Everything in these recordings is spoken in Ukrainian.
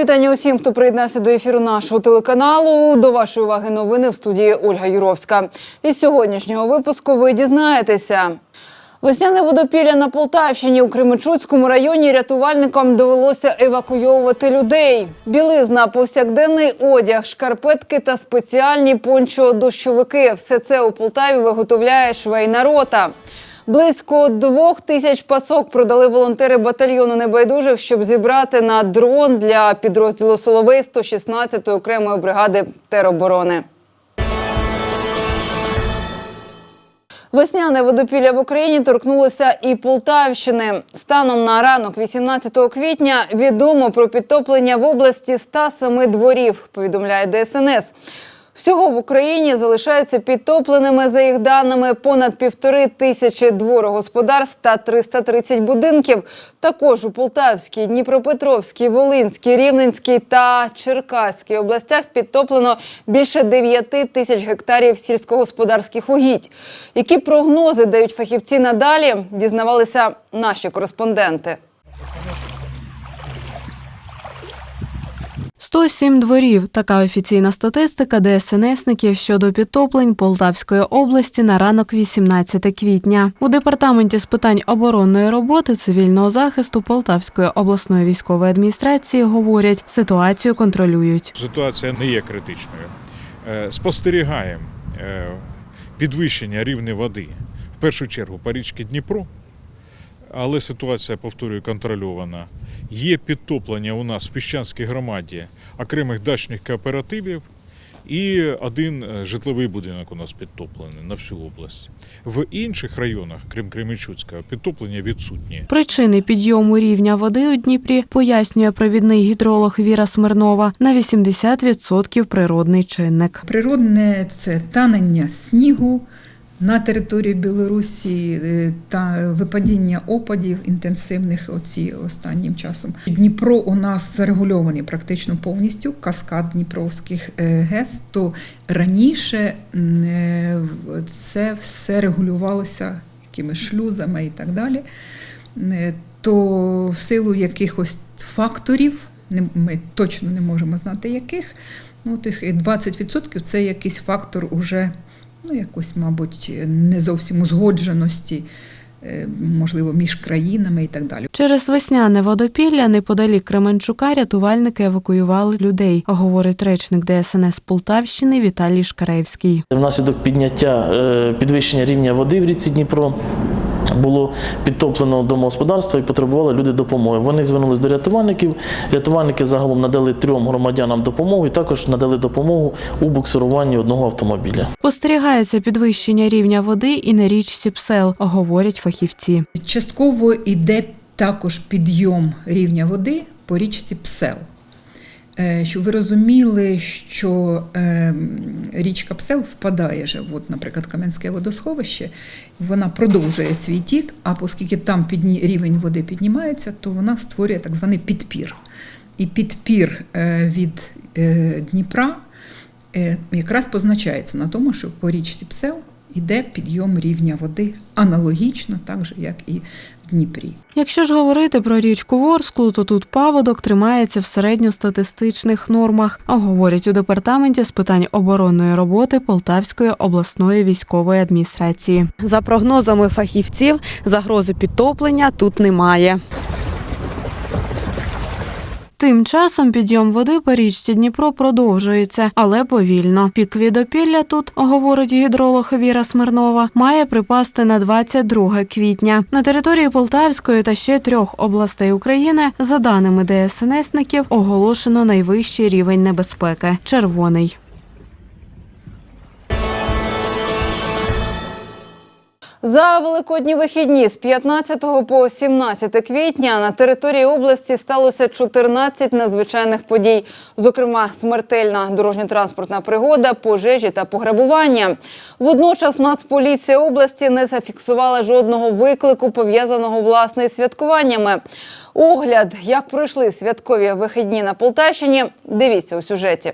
Вітання усім, хто приєднався до ефіру нашого телеканалу. До вашої уваги новини в студії Ольга Юровська. Із сьогоднішнього випуску ви дізнаєтеся. Весняне водопілля на Полтавщині у Кременчуцькому районі рятувальникам довелося евакуйовувати людей. Білизна, повсякденний одяг, шкарпетки та спеціальні пончо-дощовики. Все це у Полтаві виготовляє швейна рота. Близько двох тисяч пасок продали волонтери батальйону небайдужих, щоб зібрати на дрон для підрозділу Соловей 116-ї окремої бригади тероборони. Весняне водопілля в Україні торкнулося і Полтавщини. Станом на ранок 18 квітня відомо про підтоплення в області 107 дворів, повідомляє ДСНС. Всього в Україні залишаються підтопленими, за їх даними, понад півтори тисячі дворогосподарств та 330 будинків. Також у Полтавській, Дніпропетровській, Волинській, Рівненській та Черкаській областях підтоплено більше 9 тисяч гектарів сільськогосподарських угідь. Які прогнози дають фахівці надалі, дізнавалися наші кореспонденти. 107 дворів. Така офіційна статистика ДСНСників щодо підтоплень Полтавської області на ранок 18 квітня. У департаменті з питань оборонної роботи цивільного захисту Полтавської обласної військової адміністрації говорять, ситуацію контролюють. Ситуація не є критичною. Е, Спостерігаємо е, підвищення рівня води в першу чергу по річці Дніпро, але ситуація, повторюю, контрольована. Є підтоплення у нас в Піщанській громаді окремих дачних кооперативів. І один е, житловий будинок у нас підтоплений на всю область. В інших районах, крім Кременчуцького, підтоплення відсутні. Причини підйому рівня води у Дніпрі пояснює провідний гідролог Віра Смирнова на 80% природний чинник. Природне це танення снігу на території Білорусі е, та випадіння опадів інтенсивних оці останнім часом. Дніпро у нас зарегульований практично повністю каскад Дніпровських е, ГЕС. То раніше е, це все регулювалося якимись шлюзами і так далі. То в силу якихось факторів, ми точно не можемо знати яких. Ну, тих 20% це якийсь фактор уже, ну, якось, мабуть, не зовсім узгодженості, е, можливо, між країнами і так далі. Через весняне водопілля неподалік Кременчука рятувальники евакуювали людей, говорить речник ДСНС Полтавщини Віталій Шкаревський. Внаслідок підняття е, підвищення рівня води в ріці Дніпро. Було підтоплено домогосподарство і потребували люди допомоги. Вони звернулись до рятувальників. Рятувальники загалом надали трьом громадянам допомогу і також надали допомогу у буксируванні одного автомобіля. Спостерігається підвищення рівня води і на річці Псел, говорять фахівці. Частково йде також підйом рівня води по річці Псел. Е, Щоб ви розуміли, що е, річка Псел впадає же, от, наприклад, Кам'янське водосховище, вона продовжує свій тік, а оскільки там підні, рівень води піднімається, то вона створює так званий підпір. І підпір е, від Дніпра якраз позначається на тому, що по річці Псел йде підйом рівня води аналогічно, так же, як і Дніпрі. Якщо ж говорити про річку Ворсклу, то тут паводок тримається в середньостатистичних нормах, а говорять у департаменті з питань оборонної роботи Полтавської обласної військової адміністрації. За прогнозами фахівців, загрози підтоплення тут немає. Тим часом підйом води по річці Дніпро продовжується, але повільно. Пік відопілля тут, говорить гідролог Віра Смирнова, має припасти на 22 квітня. На території Полтавської та ще трьох областей України, за даними ДСНСників, оголошено найвищий рівень небезпеки червоний. За великодні вихідні з 15 по 17 квітня на території області сталося 14 надзвичайних подій, зокрема смертельна дорожньо-транспортна пригода, пожежі та пограбування. Водночас Нацполіція області не зафіксувала жодного виклику, пов'язаного власне із святкуваннями. Огляд, як пройшли святкові вихідні на Полтавщині, дивіться у сюжеті.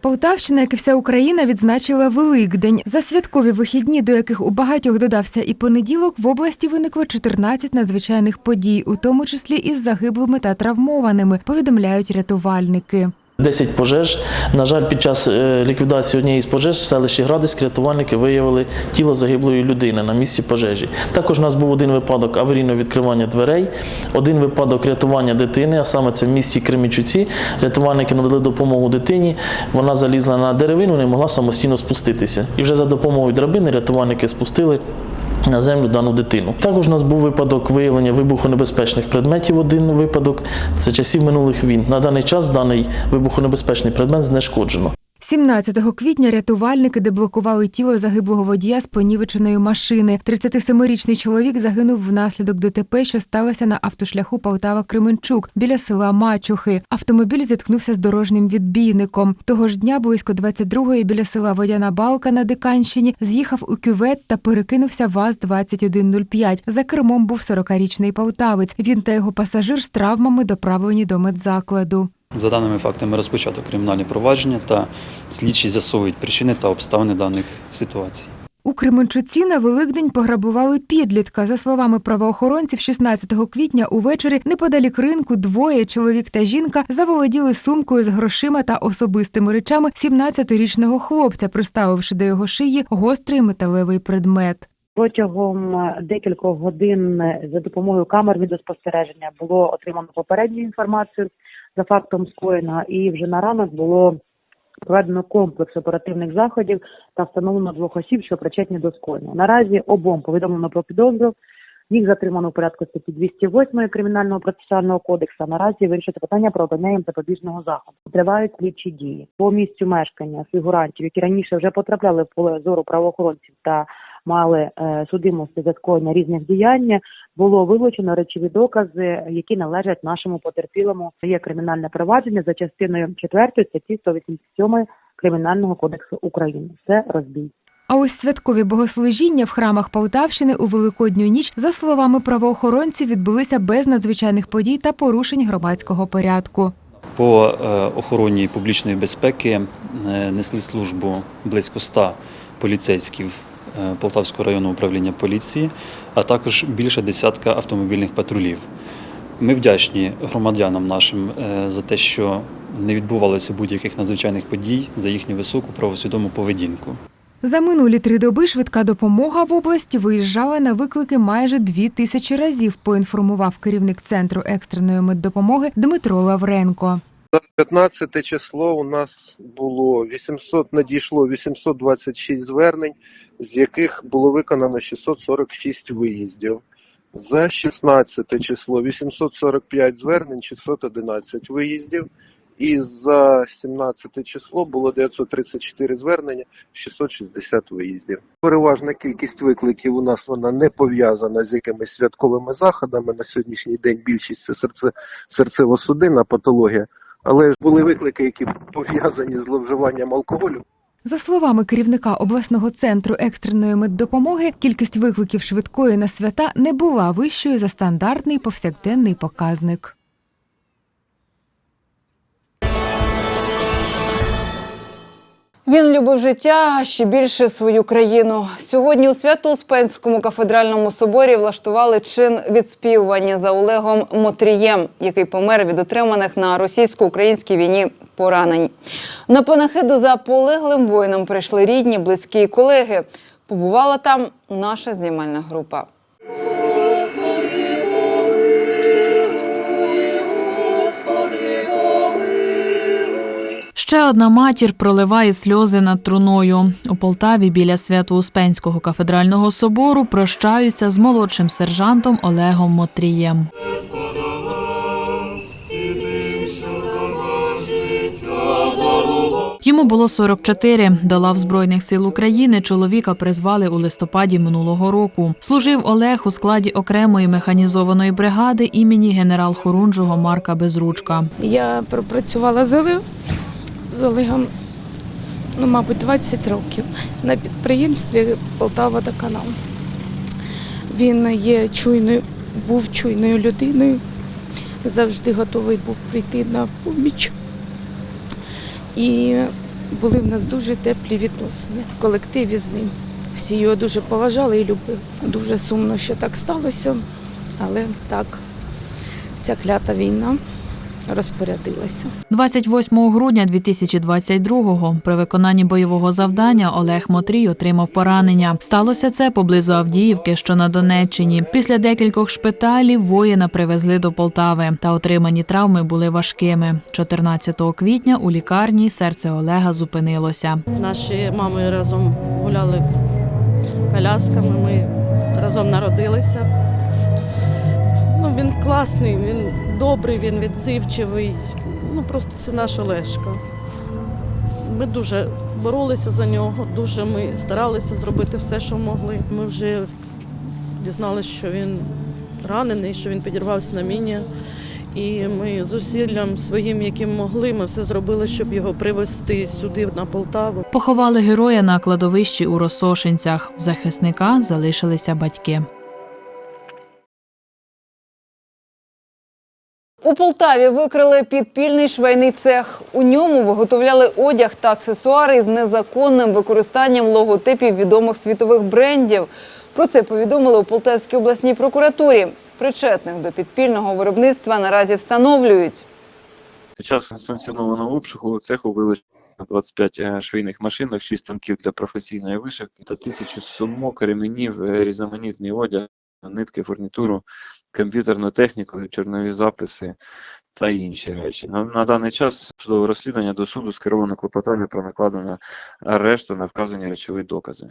Полтавщина, як і вся Україна, відзначила Великдень. За святкові вихідні, до яких у багатьох додався і понеділок, в області виникло 14 надзвичайних подій, у тому числі із загиблими та травмованими, повідомляють рятувальники. 10 пожеж. На жаль, під час е, ліквідації однієї з пожеж в селищі Градиськ рятувальники виявили тіло загиблої людини на місці пожежі. Також у нас був один випадок аварійного відкривання дверей, один випадок рятування дитини, а саме це в місті Кремічуці. Рятувальники надали допомогу дитині. Вона залізла на деревину, не могла самостійно спуститися. І вже за допомогою драбини рятувальники спустили. На землю дану дитину. Також у нас був випадок виявлення вибухонебезпечних предметів. Один випадок це часів минулих війн. На даний час даний вибухонебезпечний предмет знешкоджено. 17 квітня рятувальники деблокували тіло загиблого водія з понівеченої машини. 37-річний чоловік загинув внаслідок ДТП, що сталося на автошляху Полтава-Кременчук біля села Мачухи. Автомобіль зіткнувся з дорожнім відбійником. Того ж дня близько 22-ї біля села Водяна Балка на Диканщині з'їхав у кювет та перекинувся ВАЗ-2105. За кермом був 40-річний полтавець. Він та його пасажир з травмами доправлені до медзакладу. За даними фактами розпочато кримінальні провадження та слідчі з'ясовують причини та обставини даних ситуацій. У Кременчуці на Великдень пограбували підлітка. За словами правоохоронців, 16 квітня увечері неподалік ринку двоє чоловік та жінка заволоділи сумкою з грошима та особистими речами 17-річного хлопця, приставивши до його шиї гострий металевий предмет. Протягом декількох годин за допомогою камер відеоспостереження було отримано попередню інформацію за фактом скоєна, і вже на ранок було проведено комплекс оперативних заходів та встановлено двох осіб, що причетні до скоєння. Наразі обом повідомлено про підозру. Їх затримано у порядку статті 208 Кримінального процесуального кодексу. Наразі вирішити питання про обрання запобіжного заходу. Тривають слідчі дії по місцю мешкання фігурантів, які раніше вже потрапляли в поле зору правоохоронців та мали е, судимості за скоєння різних діянь, було вилучено речові докази, які належать нашому потерпілому. Є кримінальне провадження за частиною 4 статті 187 Кримінального кодексу України. Це розбій. А ось святкові богослужіння в храмах Полтавщини у Великодню ніч, за словами правоохоронців, відбулися без надзвичайних подій та порушень громадського порядку. По е, охороні публічної безпеки е, несли службу близько 100 поліцейських Полтавського районного управління поліції, а також більше десятка автомобільних патрулів. Ми вдячні громадянам нашим е, за те, що не відбувалося будь-яких надзвичайних подій за їхню високу правосвідому поведінку. За минулі три доби швидка допомога в області виїжджала на виклики майже дві тисячі разів, поінформував керівник центру екстреної меддопомоги Дмитро Лавренко. За 15 число у нас було 800, надійшло 826 звернень, з яких було виконано 646 виїздів. За 16 число 845 звернень, 611 виїздів. І за 17 число було 934 звернення, 660 виїздів. Переважна кількість викликів у нас вона не пов'язана з якимись святковими заходами. На сьогоднішній день більшість це серце, серцево-судинна патологія. Але ж були виклики, які пов'язані з зловживанням алкоголю. За словами керівника обласного центру екстреної меддопомоги, кількість викликів швидкої на свята не була вищою за стандартний повсякденний показник. Він любив життя, а ще більше свою країну. Сьогодні у Свято-Успенському кафедральному соборі влаштували чин відспівування за Олегом Мотрієм, який помер від отриманих на російсько-українській війні поранень. На панахиду за полеглим воїном прийшли рідні, близькі і колеги. Побувала там наша знімальна група. Ще одна матір проливає сльози над труною. У Полтаві біля Свято-Успенського кафедрального собору прощаються з молодшим сержантом Олегом Мотрієм. Йому було 44. До лав Збройних сил України чоловіка призвали у листопаді минулого року. Служив Олег у складі окремої механізованої бригади імені генерал-хорунжого Марка Безручка. Я пропрацювала з Олегом, з Олегом, ну, мабуть, 20 років на підприємстві Полтава-Водоканал. Він є чуйною, був чуйною людиною, завжди готовий був прийти на поміч. І були в нас дуже теплі відносини в колективі з ним. Всі його дуже поважали і любили. Дуже сумно, що так сталося, але так, ця клята війна розпорядилася. 28 грудня 2022-го при виконанні бойового завдання Олег Мотрій отримав поранення. Сталося це поблизу Авдіївки, що на Донеччині. Після декількох шпиталів воїна привезли до Полтави, та отримані травми були важкими. 14 квітня у лікарні серце Олега зупинилося. Наші мами разом гуляли колясками, ми разом народилися. Ну, він класний, він добрий, він відзивчивий. Ну, просто це наш Олешка. Ми дуже боролися за нього, дуже ми старалися зробити все, що могли. Ми вже дізналися, що він ранений, що він підірвався на міні. І ми зусиллям своїм, яким могли, ми все зробили, щоб його привезти сюди, на Полтаву. Поховали героя на кладовищі у Росошинцях. В захисника залишилися батьки. У Полтаві викрили підпільний швейний цех. У ньому виготовляли одяг та аксесуари з незаконним використанням логотипів відомих світових брендів. Про це повідомили у Полтавській обласній прокуратурі. Причетних до підпільного виробництва наразі встановлюють. Під час санкціонованого обшуку цеху вилучено 25 е, швейних машинок, 6 станків для професійної вишивки та тисячу сумок, ременів, е, різноманітний одяг, нитки, фурнітуру, комп'ютерну техніку, чорнові записи та інші речі. На, на даний час судове розслідування до суду скеровано клопотання про накладення арешту на вказані речові докази.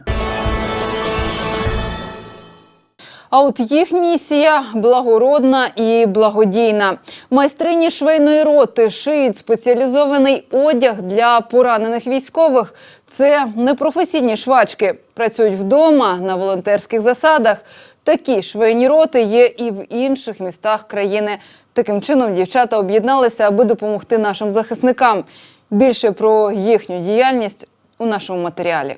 А от їх місія благородна і благодійна. Майстрині швейної роти шиють спеціалізований одяг для поранених військових. Це непрофесійні швачки. Працюють вдома на волонтерських засадах. Такі швейні роти є і в інших містах країни. Таким чином дівчата об'єдналися, аби допомогти нашим захисникам. Більше про їхню діяльність у нашому матеріалі.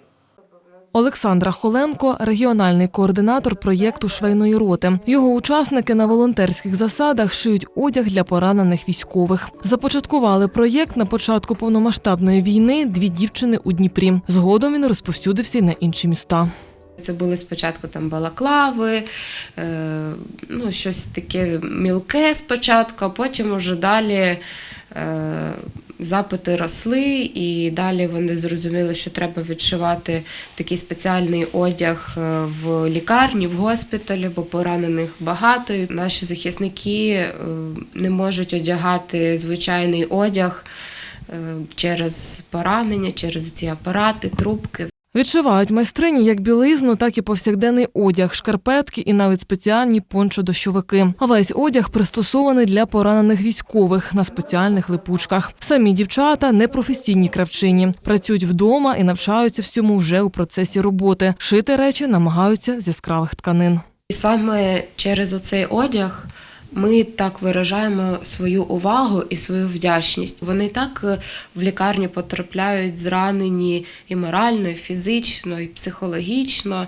Олександра Холенко регіональний координатор проєкту швейної роти. Його учасники на волонтерських засадах шиють одяг для поранених військових. Започаткували проєкт на початку повномасштабної війни дві дівчини у Дніпрі. Згодом він розповсюдився й на інші міста. Це були спочатку там балаклави, е, ну, щось таке мілке спочатку, а потім уже далі е, запити росли, і далі вони зрозуміли, що треба відшивати такий спеціальний одяг е, в лікарні, в госпіталі, бо поранених багато. Наші захисники не можуть одягати звичайний одяг через поранення, через ці апарати, трубки. Відшивають майстрині як білизну, так і повсякденний одяг, шкарпетки і навіть спеціальні пончо-дощовики. Весь одяг пристосований для поранених військових на спеціальних липучках. Самі дівчата непрофесійні кравчині, працюють вдома і навчаються всьому вже у процесі роботи. Шити речі намагаються з яскравих тканин. І саме через оцей одяг ми так виражаємо свою увагу і свою вдячність. Вони так е, в лікарню потрапляють зранені і морально, і фізично, і психологічно.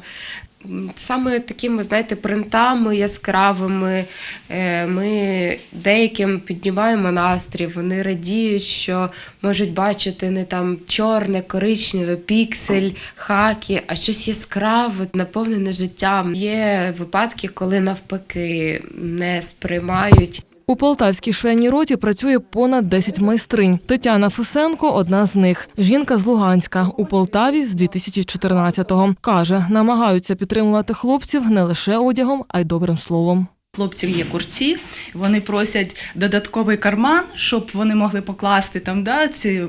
Саме такими, знаєте, принтами яскравими е, ми деяким піднімаємо настрій, вони радіють, що можуть бачити не там чорне, коричневе, піксель, хакі, а щось яскраве, наповнене життям. Є випадки, коли навпаки не сприймають. У полтавській швейній роті працює понад 10 майстринь. Тетяна Фусенко – одна з них. Жінка з Луганська у Полтаві з 2014-го. Каже, намагаються підтримувати хлопців не лише одягом, а й добрим словом. Хлопців є курці, вони просять додатковий карман, щоб вони могли покласти там да, ці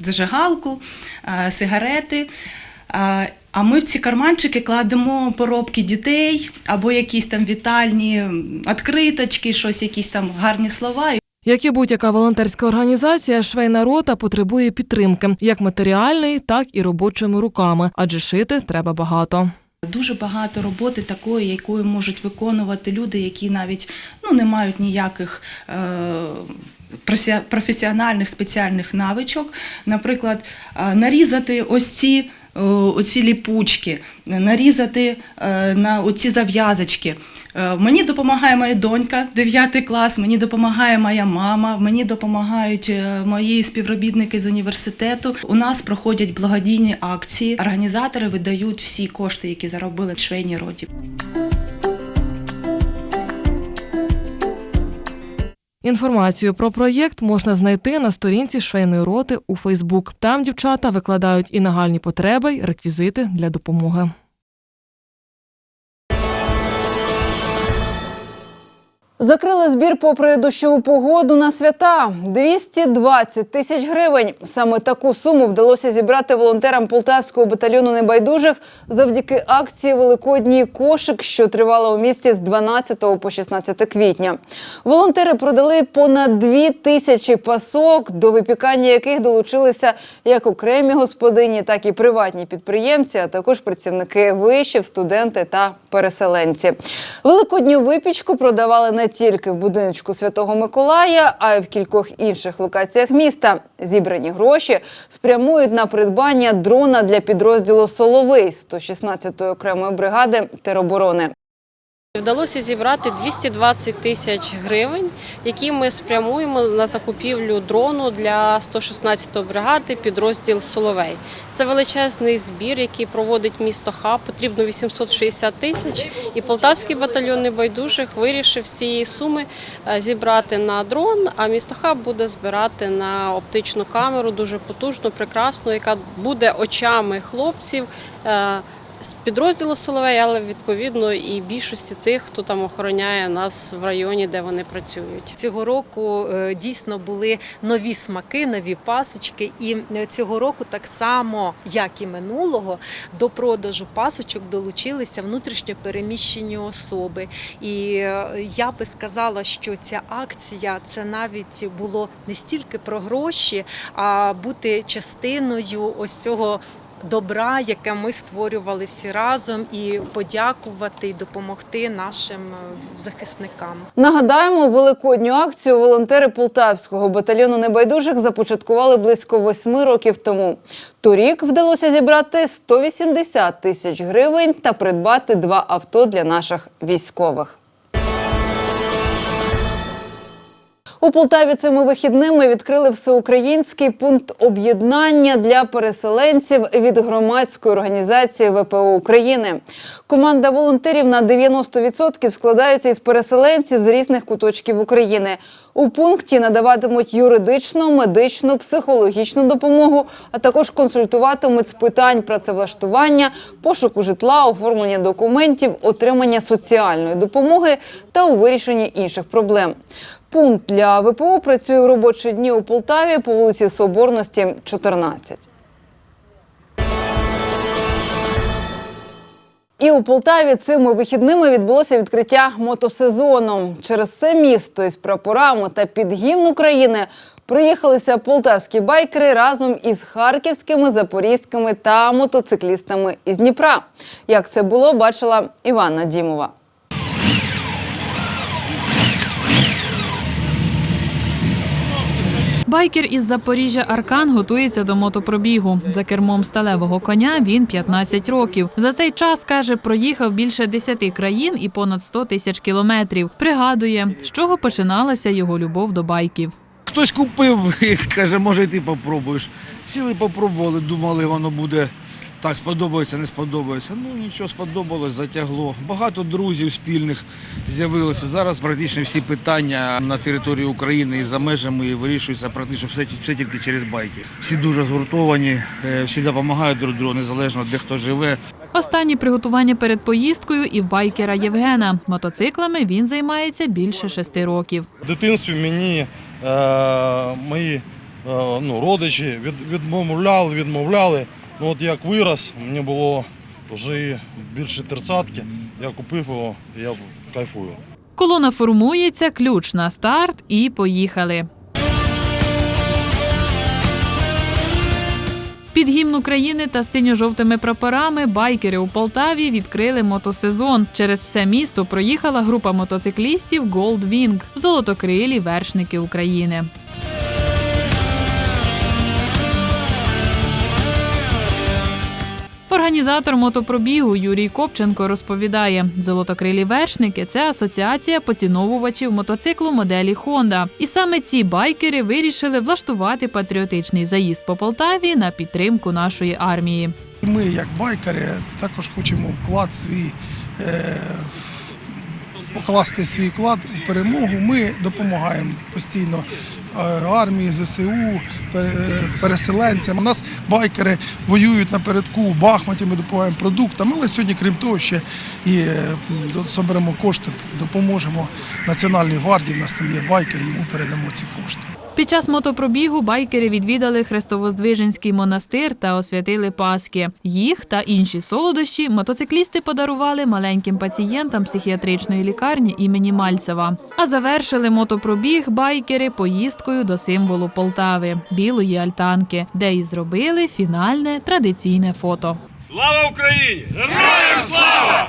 зажигалку, сигарети. А, ми в ці карманчики кладемо поробки дітей або якісь там вітальні відкриточки, щось, якісь там гарні слова. Як і будь-яка волонтерська організація, швейна рота потребує підтримки як матеріальної, так і робочими руками, адже шити треба багато. Дуже багато роботи такої, якою можуть виконувати люди, які навіть ну, не мають ніяких е, професіональних спеціальних навичок. Наприклад, е, нарізати ось ці. Е, Оці ліпучки, нарізати е, на оці зав'язочки. Е, Мені допомагає моя донька, 9 клас, мені допомагає моя мама, мені допомагають е, мої співробітники з університету. У нас проходять благодійні акції. Організатори видають всі кошти, які заробили в швейній Інформацію про проєкт можна знайти на сторінці швейної роти у Фейсбук. Там дівчата викладають і нагальні потреби, й реквізити для допомоги. Закрили збір попри дощову погоду на свята 220 тисяч гривень. Саме таку суму вдалося зібрати волонтерам полтавського батальйону небайдужих завдяки акції Великодній кошик, що тривала у місті з 12 по 16 квітня. Волонтери продали понад дві тисячі пасок, до випікання яких долучилися як окремі господині, так і приватні підприємці, а також працівники вишів, студенти та переселенці. Великодню випічку продавали тільки в будиночку Святого Миколая, а й в кількох інших локаціях міста. Зібрані гроші спрямують на придбання дрона для підрозділу Соловий 116-ї окремої бригади тероборони. Вдалося зібрати 220 тисяч гривень, які ми спрямуємо на закупівлю дрону для 116-ї бригади підрозділ Соловей. Це величезний збір, який проводить місто Хаб. Потрібно 860 тисяч. І Полтавський батальйон небайдужих вирішив з цієї суми е, зібрати на дрон. А місто Хаб буде збирати на оптичну камеру, дуже потужну, прекрасну, яка буде очами хлопців. З підрозділу Соловей, але відповідно і більшості тих, хто там охороняє нас в районі, де вони працюють. Цього року е, дійсно були нові смаки, нові пасочки. І е, цього року, так само як і минулого, до продажу пасочок долучилися внутрішньо переміщені особи. І е, я би сказала, що ця акція це навіть було не стільки про гроші, а бути частиною ось цього. Добра, яке ми створювали всі разом, і подякувати і допомогти нашим е, захисникам. Нагадаємо, великодню акцію волонтери Полтавського батальйону небайдужих започаткували близько восьми років тому. Торік вдалося зібрати 180 тисяч гривень та придбати два авто для наших військових. У Полтаві цими вихідними відкрили всеукраїнський пункт об'єднання для переселенців від громадської організації ВПО України. Команда волонтерів на 90% складається із переселенців з різних куточків України. У пункті надаватимуть юридичну, медичну, психологічну допомогу, а також консультуватимуть з питань працевлаштування, пошуку житла, оформлення документів, отримання соціальної допомоги та у вирішенні інших проблем. Пункт для ВПО працює у робочі дні у Полтаві по вулиці Соборності, 14. І у Полтаві цими вихідними відбулося відкриття мотосезону. Через все місто із прапорами та під гімн України приїхалися полтавські байкери разом із харківськими, запорізькими та мотоциклістами із Дніпра. Як це було, бачила Іванна Дімова. Байкер із Запоріжжя Аркан готується до мотопробігу. За кермом сталевого коня він 15 років. За цей час каже, проїхав більше 10 країн і понад 100 тисяч кілометрів. Пригадує, з чого починалася його любов до байків. Хтось купив і каже, може, і ти попробуєш. Сіли, попробували, думали, воно буде так, сподобається, не сподобається. Ну нічого сподобалось, затягло. Багато друзів спільних з'явилося. Зараз практично всі питання на території України і за межами вирішуються практично все, все тільки через байки. Всі дуже згуртовані, е, всі допомагають друг другу, незалежно де хто живе. Останні приготування перед поїздкою і в байкера Євгена. Мотоциклами він займається більше шести років. В дитинстві мені е, мої е, ну, родичі від, відмовляли, відмовляли. Ну от як вирос, мені було вже більше тридцятки, я купив його, я кайфую. Колона формується, ключ на старт і поїхали. Під гімн України та синьо-жовтими прапорами байкери у Полтаві відкрили мотосезон. Через все місто проїхала група мотоциклістів Gold Wing – золотокрилі вершники України. Організатор мотопробігу Юрій Копченко розповідає: золотокрилі вершники це асоціація поціновувачів мотоциклу моделі Honda. І саме ці байкери вирішили влаштувати патріотичний заїзд по Полтаві на підтримку нашої армії. Ми, як байкери, також хочемо вклад свій. Е- Покласти свій вклад у перемогу. Ми допомагаємо постійно е, армії, ЗСУ, переселенцям. У нас байкери воюють напередку у Бахматі, ми допомагаємо продуктам. Але сьогодні, крім того, ще і е, соберемо кошти, допоможемо Національній гвардії. У нас там є байкери, йому передамо ці кошти. Під час мотопробігу байкери відвідали Хрестовоздвиженський монастир та освятили Паски. Їх та інші солодощі мотоциклісти подарували маленьким пацієнтам психіатричної лікарні імені Мальцева. А завершили мотопробіг байкери поїздкою до символу Полтави білої альтанки, де і зробили фінальне традиційне фото. Слава Україні! Героям слава!